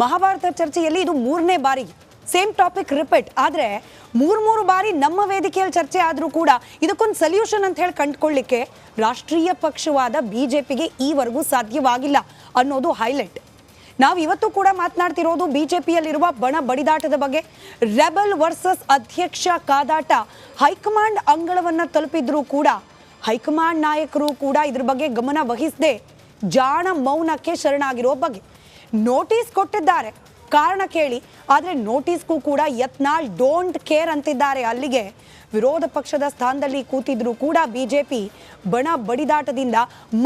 ಮಹಾಭಾರತ ಚರ್ಚೆಯಲ್ಲಿ ಇದು ಮೂರನೇ ಬಾರಿ. ಸೇಮ್ ಟಾಪಿಕ್ ರಿಪೀಟ್ ಆದರೆ ಮೂರು ಮೂರು ಬಾರಿ ನಮ್ಮ ವೇದಿಕೆಯಲ್ಲಿ ಚರ್ಚೆ ಆದರೂ ಕೂಡ ಇದಕ್ಕೊಂದು ಸೊಲ್ಯೂಷನ್ ಅಂತ ಹೇಳಿ ಕಂಡುಕೊಳ್ಳಿಕ್ಕೆ ರಾಷ್ಟ್ರೀಯ ಪಕ್ಷವಾದ ಬಿ ಜೆ ಪಿಗೆ ಈವರೆಗೂ ಸಾಧ್ಯವಾಗಿಲ್ಲ ಅನ್ನೋದು ಹೈಲೈಟ್ ನಾವು ಇವತ್ತು ಕೂಡ ಮಾತನಾಡ್ತಿರೋದು ಬಿ ಜೆ ಪಿಯಲ್ಲಿರುವ ಬಣ ಬಡಿದಾಟದ ಬಗ್ಗೆ. ರೆಬಲ್ ವರ್ಸಸ್ ಅಧ್ಯಕ್ಷ ಕಾದಾಟ ಹೈಕಮಾಂಡ್ ಅಂಗಳವನ್ನು ತಲುಪಿದ್ರೂ ಕೂಡ, ಹೈಕಮಾಂಡ್ ನಾಯಕರು ಕೂಡ ಇದ್ರ ಬಗ್ಗೆ ಗಮನ ವಹಿಸದೆ ಜಾಣ ಮೌನಕ್ಕೆ ಶರಣಾಗಿರೋ ಬಗ್ಗೆ. ನೋಟಿಸ್ ಕೊಟ್ಟಿದ್ದಾರೆ. ಕಾರಣ ಕೇಳಿ, ಆದರೆ ನೋಟಿಸ್ಗೂ ಕೂಡ ಯತ್ನಾಳ್ ಡೋಂಟ್ ಕೇರ್ ಅಂತಿದ್ದಾರೆ. ಅಲ್ಲಿಗೆ ವಿರೋಧ ಪಕ್ಷದ ಸ್ಥಾನದಲ್ಲಿ ಕೂತಿದ್ರು ಕೂಡ ಬಿಜೆಪಿ. ಬಣ ಬಡಿದಾಟದಿಂದ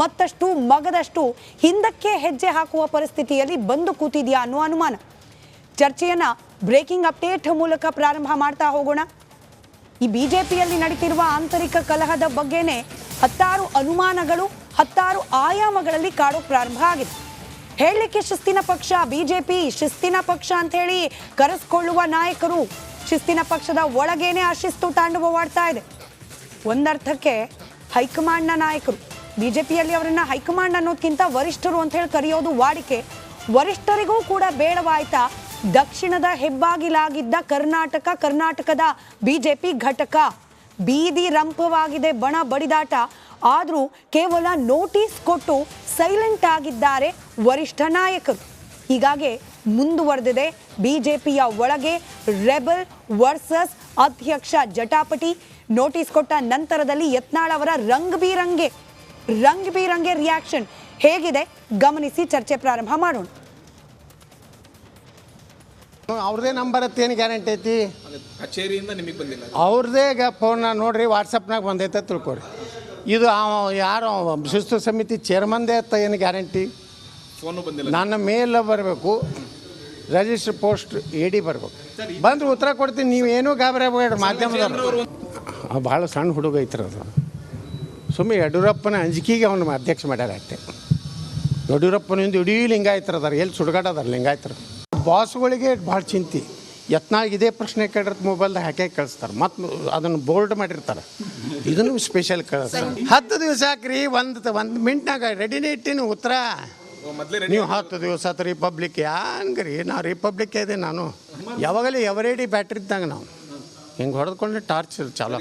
ಮತ್ತಷ್ಟು ಮಗದಷ್ಟು ಹಿಂದಕ್ಕೆ ಹೆಜ್ಜೆ ಹಾಕುವ ಪರಿಸ್ಥಿತಿಯಲ್ಲಿ ಬಂದು ಕೂತಿದೆಯಾ ಅನ್ನುವ ಅನುಮಾನ. ಚರ್ಚೆಯನ್ನ ಬ್ರೇಕಿಂಗ್ ಅಪ್ಡೇಟ್ ಮೂಲಕ ಪ್ರಾರಂಭ ಮಾಡ್ತಾ ಹೋಗೋಣ. ಈ ಬಿಜೆಪಿಯಲ್ಲಿ ನಡೀತಿರುವ ಆಂತರಿಕ ಕಲಹದ ಬಗ್ಗೆನೇ ಹತ್ತಾರು ಅನುಮಾನಗಳು, ಹತ್ತಾರು ಆಯಾಮಗಳಲ್ಲಿ ಕಾಡೋ ಪ್ರಾರಂಭ ಆಗಿದೆ. ಹೇಳಲಿಕ್ಕೆ ಶಿಸ್ತಿನ ಪಕ್ಷ, ಬಿಜೆಪಿ ಶಿಸ್ತಿನ ಪಕ್ಷ ಅಂತ ಹೇಳಿ ಕರೆಸ್ಕೊಳ್ಳುವ ನಾಯಕರು ಶಿಸ್ತಿನ ಪಕ್ಷದ ಒಳಗೇನೆ ಅಶಿಸ್ತು ಶಿಸ್ತು ತಾಂಡವವಾಡ್ತಾ ಇದೆ. ಒಂದರ್ಥಕ್ಕೆ ಹೈಕಮಾಂಡ್ನ ನಾಯಕರು, ಬಿಜೆಪಿಯಲ್ಲಿ ಅವರನ್ನ ಹೈಕಮಾಂಡ್ ಅನ್ನೋದಕ್ಕಿಂತ ವರಿಷ್ಠರು ಅಂತ ಹೇಳಿ ಕರೆಯೋದು ವಾಡಿಕೆ. ವರಿಷ್ಠರಿಗೂ ಕೂಡ ಬೇಡವಾಯ್ತಾ ದಕ್ಷಿಣದ ಹೆಬ್ಬಾಗಿಲಾಗಿದ್ದ ಕರ್ನಾಟಕ, ಕರ್ನಾಟಕದ ಬಿಜೆಪಿ ಘಟಕ. ಬೀದಿ ರಂಪವಾಗಿದೆ ಬಣ ಬಡಿದಾಟ. ಆದರೂ ಕೇವಲ ನೋಟಿಸ್ ಕೊಟ್ಟು ಸೈಲೆಂಟ್ ಆಗಿದ್ದಾರೆ ವರಿಷ್ಠ ನಾಯಕರು ಹೀಗಾಗಿ ಮುಂದುವರೆದಿದೆ ಬಿಜೆಪಿಯ ಒಳಗೆ ರೆಬಲ್ ವರ್ಸಸ್ ಅಧ್ಯಕ್ಷ ಜಟಾಪಟಿ. ನೋಟಿಸ್ ಕೊಟ್ಟ ನಂತರದಲ್ಲಿ ಯತ್ನಾಳ್ ಅವರ ರಂಗ್ ಬಿರಂಗೆ ರಂಗ್ ಬಿರಂಗೆ ರಿಯಾಕ್ಷನ್ ಹೇಗಿದೆ? ಗಮನಿಸಿ ಚರ್ಚೆ ಪ್ರಾರಂಭ ಮಾಡೋಣ. ಅವ್ರದೇ ನಂಬರ್ ಏನು ಗ್ಯಾರಂಟಿ ಐತಿ? ಕಚೇರಿಯಿಂದ ನಿಮಗೆ ಬಂದಿಲ್ಲ ಅವ್ರದೇ ಫೋನ್ ನೋಡ್ರಿ ವಾಟ್ಸಪ್ನಾಗ ಬಂದೈತೆ ತಿಳ್ಕೊರಿ ಇದು ಅವ ಯಾರು ಶಿಸ್ತು ಸಮಿತಿ ಚೇರ್ಮನ್ದೇ ಅತ್ತ ಏನು ಗ್ಯಾರಂಟಿ? ಫೋನು ಬಂದಿಲ್ಲ ನನ್ನ ಮೇಲ್ ಬರಬೇಕು ರಿಜಿಸ್ಟರ್ ಪೋಸ್ಟ್ ಎ ಡಿ ಬರಬೇಕು. ಬಂದ್ರೆ ಉತ್ತರ ಕೊಡ್ತೀನಿ ನೀವು ಏನೂ ಗಾಬರಿ ಆಗಬೇಡ ಮಾಧ್ಯಮದವರು. ಭಾಳ ಸಣ್ಣ ಹುಡುಗ ಐತ್ರ ಅದು. ಸುಮ್ಮನೆ ಯಡಿಯೂರಪ್ಪನ ಅಂಜಿಕೆಗೆ ಅವನು ಅಧ್ಯಕ್ಷ ಮಾಡ್ಯಾರ ಅಷ್ಟೆ. ಯಡಿಯೂರಪ್ಪನಿಂದ ಇಡೀ ಲಿಂಗಾಯತರು ಅದಾರೆ ಎಲ್ಲಿ ಸುಡುಗಾಟ ಅದಾರ ಲಿಂಗಾಯತರು. ಬಾಸ್ಗಳಿಗೆ ಭಾಳ ಚಿಂತೆ. ಯತ್ನಾಳ್ ಇದೇ ಪ್ರಶ್ನೆ ಕೇಳಿರ್ತ ಮೊಬೈಲ್ದಾಗ ಹಾಕೇ ಕಳಿಸ್ತಾರೆ? ಮತ್ತು ಅದನ್ನು ಬೋಲ್ಡ್ ಮಾಡಿರ್ತಾರೆ. ಇದನ್ನು ಸ್ಪೆಷಲ್ ಕಳಿಸ್ತಾರೆ. ಹತ್ತು ದಿವಸ ಹಾಕ್ರಿ ಒಂದು ಒಂದು ಮಿನಿಟ್ನಾಗ ರೆಡಿನೇ ಇಟ್ಟಿನಿ ಉತ್ತರ? ಮೊದಲೇ ನೀವು ಹತ್ತು ದಿವಸ ಆತು ರಿಪಬ್ಲಿಕ್ ಹಂಗ್ರಿ ನಾವು ರಿಪಬ್ಲಿಕ್ ಇದೆ ನಾನು. ಯಾವಾಗಲೂ ಎವರೇಡಿ ಬ್ಯಾಟ್ರಿ ಇದ್ದಂಗೆ ನಾವು. ಹಿಂಗೆ ಹೊಡೆದ್ಕೊಂಡ್ರೆ ಟಾರ್ಚ್ ಚಾಲು.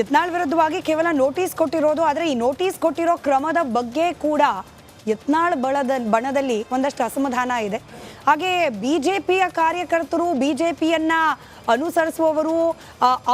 ಯತ್ನಾಳ್ ವಿರುದ್ಧವಾಗಿ ಕೇವಲ ನೋಟಿಸ್ ಕೊಟ್ಟಿರೋದು ಆದರೆ ಈ ನೋಟಿಸ್ ಕೊಟ್ಟಿರೋ ಕ್ರಮದ ಬಗ್ಗೆ ಕೂಡ ಯತ್ನಾಳ್ ಬಳದ ಬಣದಲ್ಲಿ ಒಂದಷ್ಟು ಅಸಮಾಧಾನ ಇದೆ. ಹಾಗೆ ಬಿಜೆಪಿಯ ಕಾರ್ಯಕರ್ತರು ಬಿಜೆಪಿಯನ್ನ ಅನುಸರಿಸುವವರು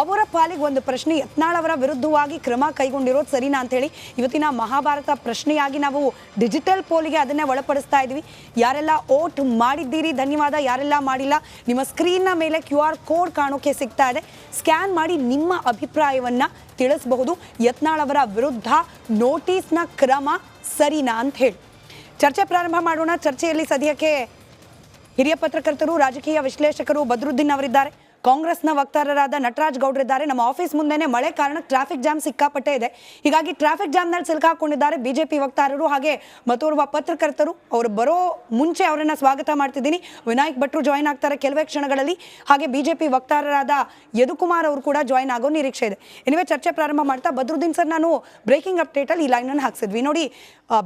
ಅವರ ಪಾಲಿಗೆ ಒಂದು ಪ್ರಶ್ನೆ, ಯತ್ನಾಳ್ ಅವರ ವಿರುದ್ಧವಾಗಿ ಕ್ರಮ ಕೈಗೊಂಡಿರೋದು ಸರಿನಾ ಅಂತ ಹೇಳಿ ಇವತ್ತಿನ ಮಹಾಭಾರತ ಪ್ರಶ್ನೆಯಾಗಿ ನಾವು ಡಿಜಿಟಲ್ ಪೋಲಿಗೆ ಅದನ್ನೇ ಒಳಪಡಿಸ್ತಾ ಇದ್ವಿ ಯಾರೆಲ್ಲ ಓಟ್ ಮಾಡಿದ್ದೀರಿ, ಧನ್ಯವಾದ. ಯಾರೆಲ್ಲ ಮಾಡಿಲ್ಲ, ನಿಮ್ಮ ಸ್ಕ್ರೀನ್ನ ಮೇಲೆ ಕ್ಯೂ ಆರ್ ಕೋಡ್ ಕಾಣೋಕೆ ಸಿಗ್ತಾ ಇದೆ. ಸ್ಕ್ಯಾನ್ ಮಾಡಿ ನಿಮ್ಮ ಅಭಿಪ್ರಾಯವನ್ನು ತಿಳಿಸಬಹುದು. ಯತ್ನಾಳ್ ಅವರ ವಿರುದ್ಧ ನೋಟಿಸ್ನ ಕ್ರಮ ಸರಿನಾ ಅಂತ ಹೇಳಿ. ಚರ್ಚೆ ಪ್ರಾರಂಭ ಮಾಡೋಣ. ಚರ್ಚೆಯಲ್ಲಿ ಸದ್ಯಕ್ಕೆ ಹಿರಿಯ ಪತ್ರಕರ್ತರು, ರಾಜಕೀಯ ವಿಶ್ಲೇಷಕರು ಬದ್ರುದ್ದೀನ್ ಅವರಿದ್ದಾರೆ. ಕಾಂಗ್ರೆಸ್ನ ವಕ್ತಾರರಾದ ನಟರಾಜ್ ಗೌಡ್ರಿದ್ದಾರೆ ನಮ್ಮ ಆಫೀಸ್ ಮುಂದೆನೆ ಮಳೆ ಕಾರಣ ಟ್ರಾಫಿಕ್ ಜಾಮ್ ಸಿಕ್ಕಾಪಟ್ಟೆ ಇದೆ. ಹೀಗಾಗಿ ಟ್ರಾಫಿಕ್ ಜಾಮ್ನಲ್ಲಿ ಸಿಲುಕಾಕೊಂಡಿದ್ದಾರೆ ಬಿಜೆಪಿ ವಕ್ತಾರರು ಹಾಗೆ ಮತ್ತೋರ್ವ ಪತ್ರಕರ್ತರು. ಅವರು ಬರೋ ಮುಂಚೆ ಅವರನ್ನ ಸ್ವಾಗತ ಮಾಡ್ತಿದ್ದೀನಿ. ವಿನಾಯಕ್ ಭಟ್ರು ಜಾಯ್ನ್ ಆಗ್ತಾರೆ ಕೆಲವೇ ಕ್ಷಣಗಳಲ್ಲಿ. ಹಾಗೆ ಬಿಜೆಪಿ ವಕ್ತಾರರಾದ ಯದುಕುಮಾರ್ ಅವರು ಕೂಡ ಜಾಯ್ನ್ ಆಗೋ ನಿರೀಕ್ಷೆ ಇದೆ. ಎನಿವೆ ಚರ್ಚೆ ಪ್ರಾರಂಭ ಮಾಡ್ತಾ ಬದ್ರುದ್ದೀನ್ ಸರ್, ನಾನು ಬ್ರೇಕಿಂಗ್ ಅಪ್ಡೇಟಲ್ಲಿ ಈ ಲೈನನ್ನು ಹಾಕ್ಸಿದ್ವಿ. ನೋಡಿ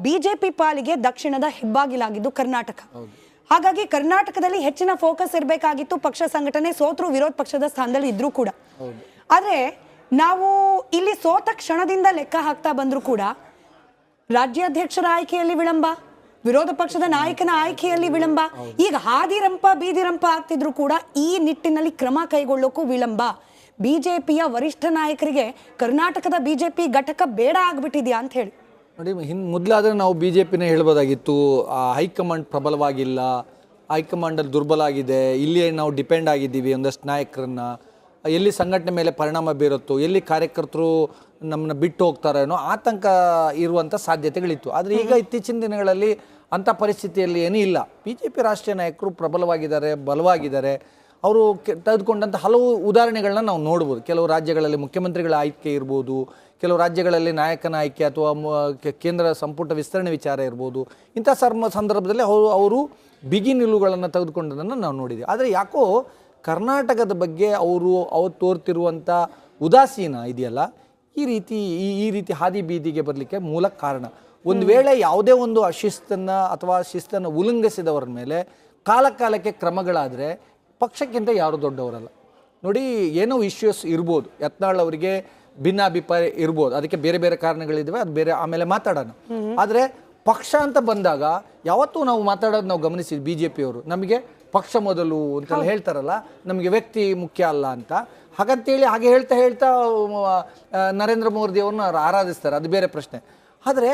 ಬಿಜೆಪಿ ಪಾಲಿಗೆ ದಕ್ಷಿಣದ ಹೆಬ್ಬಾಗಿಲಾಗಿದ್ದು ಕರ್ನಾಟಕ. ಹಾಗಾಗಿ ಕರ್ನಾಟಕದಲ್ಲಿ ಹೆಚ್ಚಿನ ಫೋಕಸ್ ಇರಬೇಕಾಗಿತ್ತು ಪಕ್ಷ ಸಂಘಟನೆ ಸೋತರು ವಿರೋಧ ಪಕ್ಷದ ಸ್ಥಾನದಲ್ಲಿ ಇದ್ರೂ ಕೂಡ. ಆದ್ರೆ ನಾವು ಇಲ್ಲಿ ಸೋತ ಕ್ಷಣದಿಂದ ಲೆಕ್ಕ ಹಾಕ್ತಾ ಬಂದರೂ ಕೂಡ ರಾಜ್ಯಾಧ್ಯಕ್ಷರ ಆಯ್ಕೆಯಲ್ಲಿ ವಿಳಂಬ ವಿರೋಧ ಪಕ್ಷದ ನಾಯಕನ ಆಯ್ಕೆಯಲ್ಲಿ ವಿಳಂಬ ಈಗ ಹಾದಿರಂಪ ಬೀದಿರಂಪ ಆಗ್ತಿದ್ರು ಕೂಡ ಈ ನಿಟ್ಟಿನಲ್ಲಿ ಕ್ರಮ ಕೈಗೊಳ್ಳೋಕ್ಕೂ ವಿಳಂಬ. ಬಿಜೆಪಿಯ ವರಿಷ್ಠ ನಾಯಕರಿಗೆ ಕರ್ನಾಟಕದ ಬಿಜೆಪಿ ಘಟಕ ಬೇಡ ಆಗ್ಬಿಟ್ಟಿದ್ಯಾ ಅಂತ ಹೇಳಿ. ನೋಡಿ ಹಿಂದ್ ಮೊದಲಾದರೆ ನಾವು ಬಿ ಜೆ ಪಿನೇ ಹೇಳ್ಬೋದಾಗಿತ್ತು ಆ ಹೈಕಮಾಂಡ್ ಪ್ರಬಲವಾಗಿಲ್ಲ ಹೈಕಮಾಂಡಲ್ಲಿ ದುರ್ಬಲ ಆಗಿದೆ ಇಲ್ಲಿ ನಾವು ಡಿಪೆಂಡ್ ಆಗಿದ್ದೀವಿ ಒಂದಷ್ಟು ನಾಯಕರನ್ನ ಎಲ್ಲಿ ಸಂಘಟನೆ ಮೇಲೆ ಪರಿಣಾಮ ಬೀರುತ್ತೋ ಎಲ್ಲಿ ಕಾರ್ಯಕರ್ತರು ನಮ್ಮನ್ನ ಬಿಟ್ಟು ಹೋಗ್ತಾರೋ ಆತಂಕ ಇರುವಂಥ ಸಾಧ್ಯತೆಗಳಿತ್ತು. ಆದರೆ ಈಗ ಇತ್ತೀಚಿನ ದಿನಗಳಲ್ಲಿ ಅಂಥ ಪರಿಸ್ಥಿತಿಯಲ್ಲಿ ಏನೂ ಇಲ್ಲ. ಬಿ ಜೆ ಪಿ ರಾಷ್ಟ್ರೀಯ ನಾಯಕರು ಪ್ರಬಲವಾಗಿದ್ದಾರೆ ಬಲವಾಗಿದ್ದಾರೆ. ಅವರು ಕೆ- ತೆಗೆದುಕೊಂಡಂಥ ಹಲವು ಉದಾಹರಣೆಗಳನ್ನ ನಾವು ನೋಡ್ಬೋದು. ಕೆಲವು ರಾಜ್ಯಗಳಲ್ಲಿ ಮುಖ್ಯಮಂತ್ರಿಗಳ ಆಯ್ಕೆ ಇರ್ಬೋದು ಕೆಲವು ರಾಜ್ಯಗಳಲ್ಲಿ ನಾಯಕನ ಆಯ್ಕೆ ಅಥವಾ ಕೇಂದ್ರ ಸಂಪುಟ ವಿಸ್ತರಣೆ ವಿಚಾರ ಇರ್ಬೋದು. ಇಂಥ ಸರ್ಮ ಸಂದರ್ಭದಲ್ಲಿ ಅವರು ಅವರು ಬಿಗಿ ನಿಲುವುಗಳನ್ನು ತೆಗೆದುಕೊಂಡದನ್ನು ನಾವು ನೋಡಿದ್ದೀವಿ ಆದರೆ ಯಾಕೋ ಕರ್ನಾಟಕದ ಬಗ್ಗೆ ಅವರು ಅವ್ರು ತೋರ್ತಿರುವಂಥ ಉದಾಸೀನ ಇದೆಯಲ್ಲ ಈ ರೀತಿ ಈ ಈ ರೀತಿ ಹಾದಿ ಬೀದಿಗೆ ಬರಲಿಕ್ಕೆ ಮೂಲ ಕಾರಣ. ಒಂದು ವೇಳೆ ಯಾವುದೇ ಒಂದು ಅಶಿಸ್ತನ್ನು ಅಥವಾ ಶಿಸ್ತನ್ನು ಉಲ್ಲಂಘಿಸಿದವರ ಮೇಲೆ ಕಾಲಕಾಲಕ್ಕೆ ಕ್ರಮಗಳಾದರೆ ಪಕ್ಷಕ್ಕಿಂತ ಯಾರು ದೊಡ್ಡವರಲ್ಲ. ನೋಡಿ ಏನೋ ಇಶ್ಯೂಸ್ ಇರ್ಬೋದು. ಯತ್ನಾಳ್ ಅವರಿಗೆ ಭಿನ್ನಾಭಿಪ್ರಾಯ ಇರ್ಬೋದು. ಅದಕ್ಕೆ ಬೇರೆ ಬೇರೆ ಕಾರಣಗಳಿದ್ದಾವೆ ಅದು ಬೇರೆ ಆಮೇಲೆ ಮಾತಾಡೋಣ. ಆದರೆ ಪಕ್ಷ ಅಂತ ಬಂದಾಗ ಯಾವತ್ತೂ ನಾವು ಮಾತಾಡೋದು ನಾವು ಗಮನಿಸಿದ್ವಿ ಬಿ ಜೆ ಪಿಯವರು ನಮಗೆ ಪಕ್ಷ ಮೊದಲು ಅಂತ ಹೇಳ್ತಾರಲ್ಲ ನಮಗೆ ವ್ಯಕ್ತಿ ಮುಖ್ಯ ಅಲ್ಲ ಅಂತ. ಹಾಗಂತೇಳಿ ಹಾಗೆ ಹೇಳ್ತಾ ಹೇಳ್ತಾ ನರೇಂದ್ರ ಮೋದಿ ಅವ್ರನ್ನ ಆರಾಧಿಸ್ತಾರೆ. ಅದು ಬೇರೆ ಪ್ರಶ್ನೆ. ಆದರೆ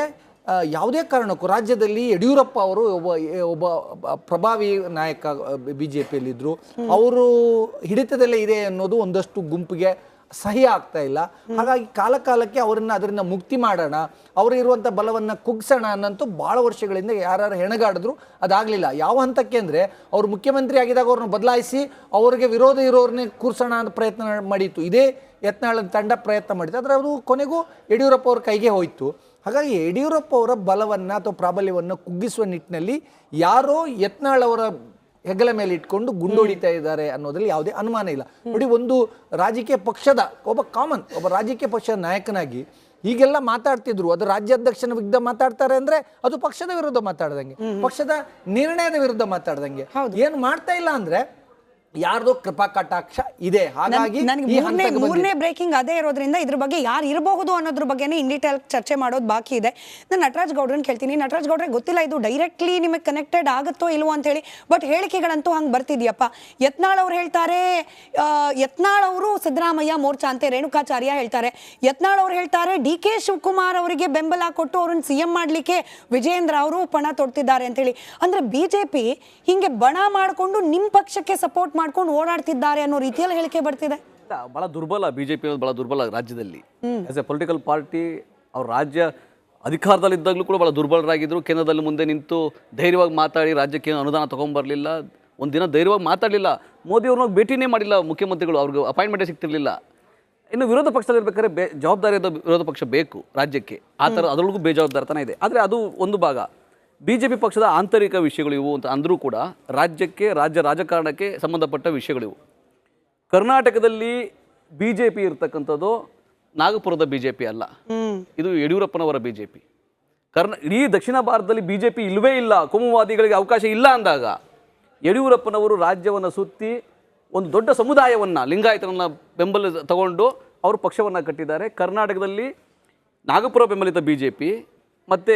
ಯಾವುದೇ ಕಾರಣಕ್ಕೂ ರಾಜ್ಯದಲ್ಲಿ ಯಡಿಯೂರಪ್ಪ ಅವರು ಒಬ್ಬ ಒಬ್ಬ ಪ್ರಭಾವಿ ನಾಯಕ ಬಿ ಜೆ ಪಿಯಲ್ಲಿದ್ದರು ಅವರು ಹಿಡಿತದಲ್ಲೇ ಇದೆ ಅನ್ನೋದು ಒಂದಷ್ಟು ಗುಂಪಿಗೆ ಸಹಿ ಆಗ್ತಾ ಇಲ್ಲ. ಹಾಗಾಗಿ ಕಾಲಕಾಲಕ್ಕೆ ಅವರನ್ನ ಅದರಿಂದ ಮುಕ್ತಿ ಮಾಡೋಣ ಅವರು ಇರುವಂಥ ಬಲವನ್ನು ಕುಗ್ಸೋಣ ಅನ್ನಂತೂ ಭಾಳ ವರ್ಷಗಳಿಂದ ಯಾರು ಹೆಣಗಾಡಿದ್ರು ಅದಾಗಲಿಲ್ಲ. ಯಾವ ಹಂತಕ್ಕೆ ಅಂದರೆ ಅವರು ಮುಖ್ಯಮಂತ್ರಿ ಆಗಿದಾಗ ಅವ್ರನ್ನ ಬದಲಾಯಿಸಿ ಅವರಿಗೆ ವಿರೋಧ ಇರೋರನ್ನೇ ಕೂರ್ಸೋಣ ಅಂತ ಪ್ರಯತ್ನ ಮಾಡಿತ್ತು. ಇದೇ ಯತ್ನಾಳ್ ತಂಡ ಪ್ರಯತ್ನ ಮಾಡಿತ್ತು. ಆದರೆ ಅದು ಕೊನೆಗೂ ಯಡಿಯೂರಪ್ಪ ಅವ್ರ ಕೈಗೆ ಹೋಯಿತು. ಹಾಗಾಗಿ ಯಡಿಯೂರಪ್ಪ ಅವರ ಬಲವನ್ನು ಅಥವಾ ಪ್ರಾಬಲ್ಯವನ್ನು ಕುಗ್ಗಿಸುವ ನಿಟ್ಟಿನಲ್ಲಿ ಯಾರೋ ಯತ್ನಾಳ್ ಅವರ ಹೆಗಲ ಮೇಲೆ ಇಟ್ಕೊಂಡು ಗುಂಡೊಡಿತಾ ಇದ್ದಾರೆ ಅನ್ನೋದ್ರಲ್ಲಿ ಯಾವುದೇ ಅನುಮಾನ ಇಲ್ಲ. ನೋಡಿ ಒಂದು ರಾಜಕೀಯ ಪಕ್ಷದ ಒಬ್ಬ ಕಾಮನ್ ಒಬ್ಬ ರಾಜಕೀಯ ಪಕ್ಷದ ನಾಯಕನಾಗಿ ಈಗೆಲ್ಲ ಮಾತಾಡ್ತಿದ್ರು. ಅದು ರಾಜ್ಯಾಧ್ಯಕ್ಷನ ವಿರುದ್ಧ ಮಾತಾಡ್ತಾರೆ ಅಂದ್ರೆ ಅದು ಪಕ್ಷದ ವಿರುದ್ಧ ಮಾತಾಡ್ದಂಗೆ. ಪಕ್ಷದ ನಿರ್ಣಯದ ವಿರುದ್ಧ ಮಾತಾಡ್ದಂಗೆ. ಏನು ಮಾಡ್ತಾ ಇಲ್ಲ ಅಂದ್ರೆ ಯಾರ್ದೋ ಕೃಪಾ ಕಟಾಕ್ಷ ಇದೆ. ಹಾಗಾಗಿ ಮೂರನೇ ಮೂರನೇ. ಬ್ರೇಕಿಂಗ್ ಅದೇ ಇರೋದ್ರಿಂದ ಇದ್ರ ಬಗ್ಗೆ ಯಾರು ಇರಬಹುದು ಅನ್ನೋದ್ರ ಬಗ್ಗೆನೇ ಇನ್ ಡೀಟೇಲ್ ಚರ್ಚೆ ಮಾಡೋದು ಬಾಕಿ ಇದೆ. ನಾನು ನಟರಾಜ್ ಗೌಡ್ರನ್ನ ಕೇಳ್ತೀನಿ. ನಟರಾಜ್ ಗೌಡ್ರೆ ಗೊತ್ತಿಲ್ಲ ಇದು ಡೈರೆಕ್ಟ್ಲಿ ನಿಮಗೆ ಕನೆಕ್ಟೆಡ್ ಆಗುತ್ತೋ ಇಲ್ವೋ ಅಂತ ಹೇಳಿ ಬಟ್ ಹೇಳಿಕೆಗಳಂತೂ ಹಂಗೆ ಬರ್ತಿದ್ಯಪ್ಪ. ಯತ್ನಾಳ್ ಅವ್ರು ಹೇಳ್ತಾರೆ ಯತ್ನಾಳ್ ಅವರು ಸಿದ್ದರಾಮಯ್ಯ ಮೋರ್ಚಾ ಅಂತೆ ರೇಣುಕಾಚಾರ್ಯ ಹೇಳ್ತಾರೆ. ಯತ್ನಾಳ್ ಅವ್ರು ಹೇಳ್ತಾರೆ ಡಿ ಕೆ ಶಿವಕುಮಾರ್ ಅವರಿಗೆ ಬೆಂಬಲ ಕೊಟ್ಟು ಅವ್ರನ್ನ ಸಿ ಎಂ ಮಾಡಲಿಕ್ಕೆ ವಿಜಯೇಂದ್ರ ಅವರು ಪಣ ತೊಡ್ತಿದ್ದಾರೆ ಅಂತೇಳಿ ಅಂದ್ರೆ ಬಿಜೆಪಿ ಹಿಂಗೆ ಬಣ ಮಾಡಿಕೊಂಡು ನಿಮ್ಮ ಪಕ್ಷಕ್ಕೆ ಸಪೋರ್ಟ್ ಮಾಡ್ಕೊಂಡು ಓಡಾಡ್ತಿದ್ದಾರೆ ಅನ್ನೋ ರೀತಿಯಲ್ಲಿ ಹೇಳಿಕೆ ಬರ್ತಿದೆ. ಬಹಳ ದುರ್ಬಲ ಬಿಜೆಪಿ ಅನ್ನೋದು ಬಹಳ ದುರ್ಬಲ ರಾಜ್ಯದಲ್ಲಿ. ಆಸ್ ಎ ಪೊಲಿಟಿಕಲ್ ಪಾರ್ಟಿ ಅವ್ರ ರಾಜ್ಯ ಅಧಿಕಾರದಲ್ಲಿ ಇದ್ದಾಗಲೂ ಕೂಡ ಬಹಳ ದುರ್ಬಲರಾಗಿದ್ದರು ಕೇಂದ್ರದಲ್ಲಿ ಮುಂದೆ ನಿಂತು ಧೈರ್ಯವಾಗಿ ಮಾತಾಡಿ ರಾಜ್ಯಕ್ಕೆ ಏನು ಅನುದಾನ ತೊಗೊಂಬರಲಿಲ್ಲ. ಒಂದಿನ ಧೈರ್ಯವಾಗಿ ಮಾತಾಡಲಿಲ್ಲ. ಮೋದಿ ಅವ್ರನ್ನ ಭೇಟಿನೇ ಮಾಡಿಲ್ಲ ಮುಖ್ಯಮಂತ್ರಿಗಳು. ಅವ್ರಿಗೆ ಅಪಾಯಿಂಟ್ಮೆಂಟೇ ಸಿಗ್ತಿರ್ಲಿಲ್ಲ. ಇನ್ನು ವಿರೋಧ ಪಕ್ಷದಲ್ಲಿರ್ಬೇಕಾದ್ರೆ ಬೇ ಜವಾಬ್ದಾರಿಯಾದ ವಿರೋಧ ಪಕ್ಷ ಬೇಕು ರಾಜ್ಯಕ್ಕೆ. ಆ ಥರ ಅದರೊಳಗೂ ಬೇಜವಾಬ್ದಾರಿತನ ಇದೆ. ಆದರೆ ಅದು ಒಂದು ಭಾಗ. ಬಿ ಜೆ ಪಿ ಪಕ್ಷದ ಆಂತರಿಕ ವಿಷಯಗಳು ಇವು ಅಂತ ಅಂದರೂ ಕೂಡ ರಾಜ್ಯಕ್ಕೆ ರಾಜ್ಯ ರಾಜಕಾರಣಕ್ಕೆ ಸಂಬಂಧಪಟ್ಟ ವಿಷಯಗಳಿವು ಕರ್ನಾಟಕದಲ್ಲಿ ಬಿ ಜೆ ಪಿ ಇರ್ತಕ್ಕಂಥದ್ದು ನಾಗಪುರದ ಬಿ ಜೆ ಪಿ ಅಲ್ಲ ಇದು ಯಡಿಯೂರಪ್ಪನವರ ಬಿ ಜೆ ಪಿ ಕರ್ನ ಇಡೀ ದಕ್ಷಿಣ ಭಾರತದಲ್ಲಿ ಬಿ ಜೆ ಪಿ ಇಲ್ಲವೇ ಇಲ್ಲ ಕೋಮುವಾದಿಗಳಿಗೆ ಅವಕಾಶ ಇಲ್ಲ ಅಂದಾಗ ಯಡಿಯೂರಪ್ಪನವರು ರಾಜ್ಯವನ್ನು ಸುತ್ತಿ ಒಂದು ದೊಡ್ಡ ಸಮುದಾಯವನ್ನು ಲಿಂಗಾಯತರನ್ನ ಬೆಂಬಲ ತಗೊಂಡು ಅವರು ಪಕ್ಷವನ್ನು ಕಟ್ಟಿದ್ದಾರೆ. ಕರ್ನಾಟಕದಲ್ಲಿ ನಾಗಪುರ ಬೆಂಬಲಿತ ಬಿ ಜೆ ಪಿ ಮತ್ತು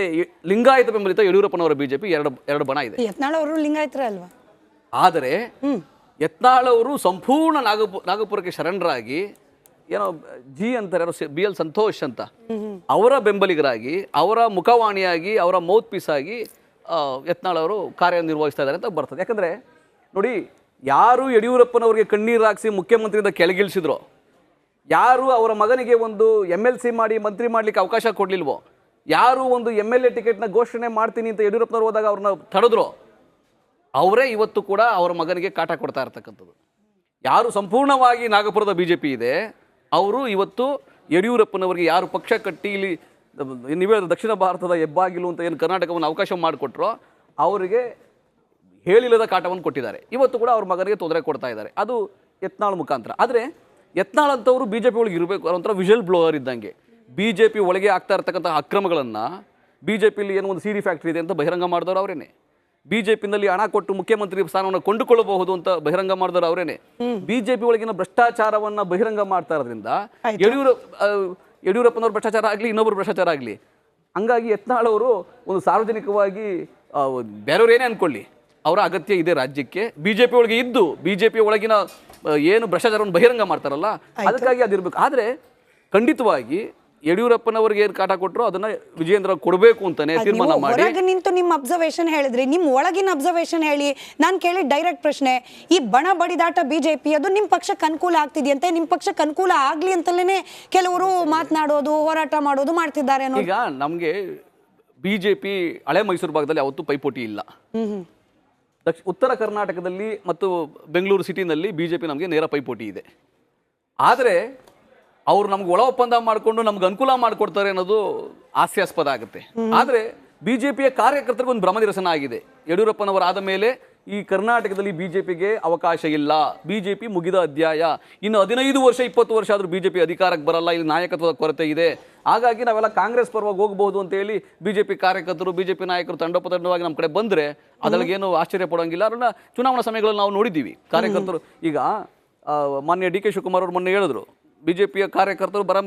ಲಿಂಗಾಯತ ಬೆಂಬಲಿತ ಯಡಿಯೂರಪ್ಪನವರ ಬಿಜೆಪಿ ಎರಡು ಎರಡು ಬಣ ಇದೆ. ಯತ್ನಾಳ್ ಅವರು ಲಿಂಗಾಯತರ ಅಲ್ವಾ? ಆದರೆ ಯತ್ನಾಳ್ ಅವರು ಸಂಪೂರ್ಣ ನಾಗಪುರ ನಾಗಪುರಕ್ಕೆ ಶರಣರಾಗಿ ಏನೋ ಜಿ ಅಂತಾರೆ ಯಾರೋ ಬಿ ಎಲ್ ಸಂತೋಷ್ ಅಂತ. ಅವರ ಬೆಂಬಲಿಗರಾಗಿ ಅವರ ಮುಖವಾಣಿಯಾಗಿ ಅವರ ಮೌತ್ ಪೀಸ್ ಆಗಿ ಯತ್ನಾಳ್ ಅವರು ಕಾರ್ಯನಿರ್ವಹಿಸ್ತಾ ಇದ್ದಾರೆ ಅಂತ ಬರ್ತದೆ. ಯಾಕಂದ್ರೆ ನೋಡಿ ಯಾರು ಯಡಿಯೂರಪ್ಪನವರಿಗೆ ಕಣ್ಣೀರು ಹಾಕಿಸಿ ಮುಖ್ಯಮಂತ್ರಿಯಿಂದ ಕೆಳಗಿಳಿಸಿದ್ರು ಯಾರು ಅವರ ಮಗನಿಗೆ ಒಂದು ಎಂ ಎಲ್ ಸಿ ಮಾಡಿ ಮಂತ್ರಿ ಮಾಡ್ಲಿಕ್ಕೆ ಅವಕಾಶ ಕೊಡ್ಲಿಲ್ವೋ ಯಾರು ಒಂದು ಎಂ ಎಲ್ ಎ ಟಿಕೆಟ್ನ ಘೋಷಣೆ ಮಾಡ್ತೀನಿ ಅಂತ ಯಡಿಯೂರಪ್ಪನವ್ರು ಹೋದಾಗ ಅವ್ರನ್ನ ತಡೆದ್ರು. ಅವರೇ ಇವತ್ತು ಕೂಡ ಅವರ ಮಗನಿಗೆ ಕಾಟ ಕೊಡ್ತಾ ಇರ್ತಕ್ಕಂಥದ್ದು. ಯಾರು ಸಂಪೂರ್ಣವಾಗಿ ನಾಗಪುರದ ಬಿ ಇದೆ, ಅವರು ಇವತ್ತು ಯಡಿಯೂರಪ್ಪನವರಿಗೆ ಯಾರು ಪಕ್ಷ ಕಟ್ಟಿ ಇಲ್ಲಿ, ನೀವೇ ದಕ್ಷಿಣ ಭಾರತದ ಹೆಬ್ಬಾಗಿಲು ಅಂತ ಏನು ಕರ್ನಾಟಕವನ್ನು ಅವಕಾಶ ಮಾಡಿಕೊಟ್ರೋ, ಅವರಿಗೆ ಹೇಳಿಲ್ಲದ ಕಾಟವನ್ನು ಕೊಟ್ಟಿದ್ದಾರೆ. ಇವತ್ತು ಕೂಡ ಅವ್ರ ಮಗನಿಗೆ ತೊಂದರೆ ಕೊಡ್ತಾ ಇದ್ದಾರೆ. ಅದು ಯತ್ನಾಳ್ ಮುಖಾಂತರ. ಆದರೆ, ಯತ್ನಾಳ್ ಅಂತವರು ಬಿ ಜೆ ಪಿ ಒಳಗೆ ಇರಬೇಕು ಒಂಥರ ವಿಷಲ್ ಬ್ಲೋವರ್ ಇದ್ದಂಗೆ. ಬಿ ಜೆ ಪಿ ಒಳಗೆ ಆಗ್ತಾ ಇರ್ತಕ್ಕಂಥ ಅಕ್ರಮಗಳನ್ನು ಬಿ ಜೆ ಪಿಲಿ ಏನೋ ಒಂದು ಸೀರಿ ಫ್ಯಾಕ್ಟ್ರಿ ಇದೆ ಅಂತ ಬಹಿರಂಗ ಮಾಡಿದವರು ಅವರೇನೆ. ಬಿ ಜೆ ಪಿನಲ್ಲಿ ಹಣ ಕೊಟ್ಟು ಮುಖ್ಯಮಂತ್ರಿ ಸ್ಥಾನವನ್ನು ಕೊಂಡುಕೊಳ್ಳಬಹುದು ಅಂತ ಬಹಿರಂಗ ಮಾಡಿದವರು ಅವರೇನೆ. ಬಿಜೆಪಿ ಒಳಗಿನ ಭ್ರಷ್ಟಾಚಾರವನ್ನ ಬಹಿರಂಗ ಮಾಡ್ತಾ ಇರೋದ್ರಿಂದ ಯಡಿಯೂರಪ್ಪ ಯಡಿಯೂರಪ್ಪನವ್ರ ಭ್ರಷ್ಟಾಚಾರ ಆಗಲಿ ಇನ್ನೊಬ್ಬರು ಭ್ರಷ್ಟಾಚಾರ ಆಗಲಿ. ಹಂಗಾಗಿ ಯತ್ನಾಳ್ ಅವರು ಒಂದು ಸಾರ್ವಜನಿಕವಾಗಿ ಬೇರೆಯವ್ರು ಏನೇ ಅನ್ಕೊಳ್ಳಿ ಅವರ ಅಗತ್ಯ ಇದೆ ರಾಜ್ಯಕ್ಕೆ. ಬಿಜೆಪಿ ಒಳಗೆ ಇದ್ದು ಬಿಜೆಪಿ ಒಳಗಿನ ಏನು ಭ್ರಷ್ಟಾಚಾರವನ್ನು ಬಹಿರಂಗ ಮಾಡ್ತಾರಲ್ಲ ಅದಕ್ಕಾಗಿ ಅದಿರಬೇಕು. ಆದರೆ ಖಂಡಿತವಾಗಿ ಯಡಿಯೂರಪ್ಪನವ್ರಿಗೆ ಏನು ಕಾಟ ಕೊಟ್ಟರು ಅದನ್ನ ವಿಜಯೇಂದ್ರ ಕೊಡಬೇಕು ಅಂತಾನೆ ತೀರ್ಮಾನ ಮಾಡಿ. ಹೊರಗೆ ನಿಂತು ನಿಮ್ಮ ಅಬ್ಸರ್ವೇಷನ್ ಹೇಳಿದ್ರಿ. ನಿಮ್ಮ ಒಳಗಿನ ಅಬ್ಸರ್ವೇಷನ್ ಹೇಳಿ. ನಾನು ಕೇಳಿ ಡೈರೆಕ್ಟ್ ಪ್ರಶ್ನೆ ಈ ಬಣ ಬಡಿದಾಟ ಬಿಜೆಪಿ ಅದು ನಿಮ್ಮ ಪಕ್ಷಕ್ಕೆ ಅನುಕೂಲ ಆಗ್ತಿದೆಯಂತೆ? ನಿಮ್ಮ ಪಕ್ಷಕ್ಕೆ ಅನುಕೂಲ ಆಗ್ಲಿ ಅಂತಲೇ ಕೆಲವರು ಮಾತನಾಡೋದು ಹೋರಾಟ ಮಾಡೋದು ಮಾಡ್ತಿದ್ದಾರೆ ಈಗ ನಮಗೆ ಬಿಜೆಪಿ ಹಳೆ ಮೈಸೂರು ಭಾಗದಲ್ಲಿ ಯಾವತ್ತೂ ಪೈಪೋಟಿ ಇಲ್ಲ. ದಕ್ಷ ಉತ್ತರ ಕರ್ನಾಟಕದಲ್ಲಿ ಮತ್ತು ಬೆಂಗಳೂರು ಸಿಟಿನಲ್ಲಿ ಬಿಜೆಪಿ ನಮಗೆ ನೇರ ಪೈಪೋಟಿ ಇದೆ. ಆದರೆ ಅವರು ನಮ್ಗೆ ಒಳ ಒಪ್ಪಂದ ಮಾಡಿಕೊಂಡು ನಮ್ಗೆ ಅನುಕೂಲ ಮಾಡಿಕೊಡ್ತಾರೆ ಅನ್ನೋದು ಹಾಸ್ಯಾಸ್ಪದ ಆಗುತ್ತೆ. ಆದರೆ ಬಿ ಜೆ ಪಿಯ ಕಾರ್ಯಕರ್ತರಿಗೆ ಒಂದು ಭ್ರಮ ನಿರಸನ ಆಗಿದೆ. ಯಡಿಯೂರಪ್ಪನವರು ಆದ ಮೇಲೆ ಈ ಕರ್ನಾಟಕದಲ್ಲಿ ಬಿಜೆಪಿಗೆ ಅವಕಾಶ ಇಲ್ಲ. ಬಿಜೆಪಿ ಮುಗಿದ ಅಧ್ಯಾಯ. ಇನ್ನು ಹದಿನೈದು ವರ್ಷ, ಇಪ್ಪತ್ತು ವರ್ಷ ಆದರೂ ಬಿಜೆಪಿ ಅಧಿಕಾರಕ್ಕೆ ಬರಲ್ಲ. ಇಲ್ಲಿ ನಾಯಕತ್ವದ ಕೊರತೆ ಇದೆ. ಹಾಗಾಗಿ ನಾವೆಲ್ಲ ಕಾಂಗ್ರೆಸ್ ಪರವಾಗಿ ಹೋಗಬಹುದು ಅಂತ ಹೇಳಿ ಬಿಜೆಪಿ ಕಾರ್ಯಕರ್ತರು, ಬಿಜೆಪಿ ನಾಯಕರು ತಂಡೋಪತಂಡವಾಗಿ ನಮ್ಮ ಕಡೆ ಬಂದ್ರೆ ಅದರೊಳಗೇನು ಆಶ್ಚರ್ಯ ಪಡೋಂಗಿಲ್ಲ. ಅದನ್ನ ಚುನಾವಣಾ ಸಮಯಗಳಲ್ಲಿ ನಾವು ನೋಡಿದ್ದೀವಿ. ಕಾರ್ಯಕರ್ತರು ಈಗ ಮಾನ್ಯ ಡಿ ಕೆ ಶಿವಕುಮಾರ್ ಅವರು ಮೊನ್ನೆ ಹೇಳಿದ್ರು ಬಿಜೆಪಿಯ ಕಾರ್ಯಕರ್ತರು ಬರ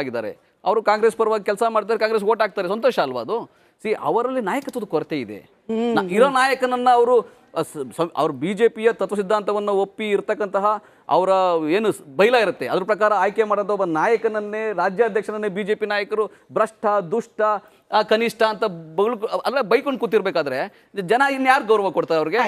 ಆಗಿದ್ದಾರೆ ಅವರು ಕಾಂಗ್ರೆಸ್ ಪರವಾಗಿ ಕೆಲಸ ಮಾಡ್ತಾರೆ ಕಾಂಗ್ರೆಸ್ ಓಟ್ ಹಾಕ್ತಾರೆ ಸಂತೋಷ ಅಲ್ವಾ ಅದು? ಸಿ ಅವರಲ್ಲಿ ನಾಯಕತ್ವದ ಕೊರತೆ ಇದೆ. ಇರೋ ನಾಯಕನನ್ನ ಅವರು ಅವ್ರ ಪಿಯ ತತ್ವ ಸಿದ್ಧಾಂತವನ್ನು ಒಪ್ಪಿ ಇರ್ತಕ್ಕಂತಹ ಅವರ ಏನು ಬೈಲ ಇರುತ್ತೆ. ಅದ್ರ ಪ್ರಕಾರ ಆಯ್ಕೆ ಮಾಡೋದು ಒಬ್ಬ ನಾಯಕನನ್ನೇ ರಾಜ್ಯಾಧ್ಯಕ್ಷನನ್ನೇ ಬಿಜೆಪಿ ನಾಯಕರು ಭ್ರಷ್ಟ ದುಷ್ಟ ಕನಿಷ್ಠ ಅಂತ ಬಗಳು ಅಲ್ಲ ಬೈಕೊಂಡು ಕೂತಿರ್ಬೇಕಾದ್ರೆ ಜನ ಇನ್ಯಾರು ಗೌರವ ಕೊಡ್ತಾರೆ ಅವ್ರಿಗೆ?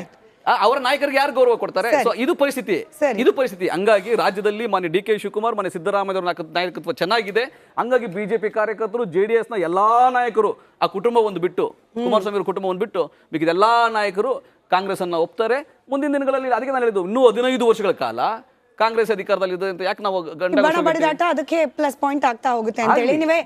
ಅವರ ನಾಯಕರಿಗೆ ಯಾರು ಗೌರವ ಕೊಡ್ತಾರೆ? ಸೊ ಇದು ಪರಿಸ್ಥಿತಿ. ಇದು ಪರಿಸ್ಥಿತಿ. ಹಂಗಾಗಿ ರಾಜ್ಯದಲ್ಲಿ ಮಾನ್ಯ ಡಿ ಕೆ ಶಿವಕುಮಾರ್ ಮಾನ್ಯ ಸಿದ್ದರಾಮಯ್ಯನವರ ನಾಯಕತ್ವ ಚೆನ್ನಾಗಿದೆ. ಹಂಗಾಗಿ ಬಿಜೆಪಿ ಕಾರ್ಯಕರ್ತರು ಜೆ ಡಿ ಎಸ್ನ ಎಲ್ಲಾ ನಾಯಕರು ಆ ಕುಟುಂಬ ಒಂದು ಬಿಟ್ಟು ಕುಮಾರಸ್ವಾಮಿ ಅವರ ಕುಟುಂಬ ಒಂದು ಬಿಟ್ಟು ಮಿಕ್ಕಿದ ಎಲ್ಲಾ ನಾಯಕರು ಕಾಂಗ್ರೆಸ್ ಅನ್ನ ಒಪ್ತಾರೆ. ಮುಂದಿನ ದಿನಗಳಲ್ಲಿ ಅದಕ್ಕೆ ನಾನು ಹೇಳಿದ್ದು ಇನ್ನೂ ಹದಿನೈದು ವರ್ಷಗಳ ಕಾಲ ಕಾಂಗ್ರೆಸ್ ಅಧಿಕಾರದಲ್ಲಿ ಇದೆ ಅಂತ ಯಾಕೆ ನಾವು ಗಂಡ ಅದಕ್ಕೆ ಪ್ಲಸ್ ಪಾಯಿಂಟ್ ಆಗ್ತಾ ಹೋಗುತ್ತೆ ಅಂತ ಹೇಳಿ. ನೀವೇ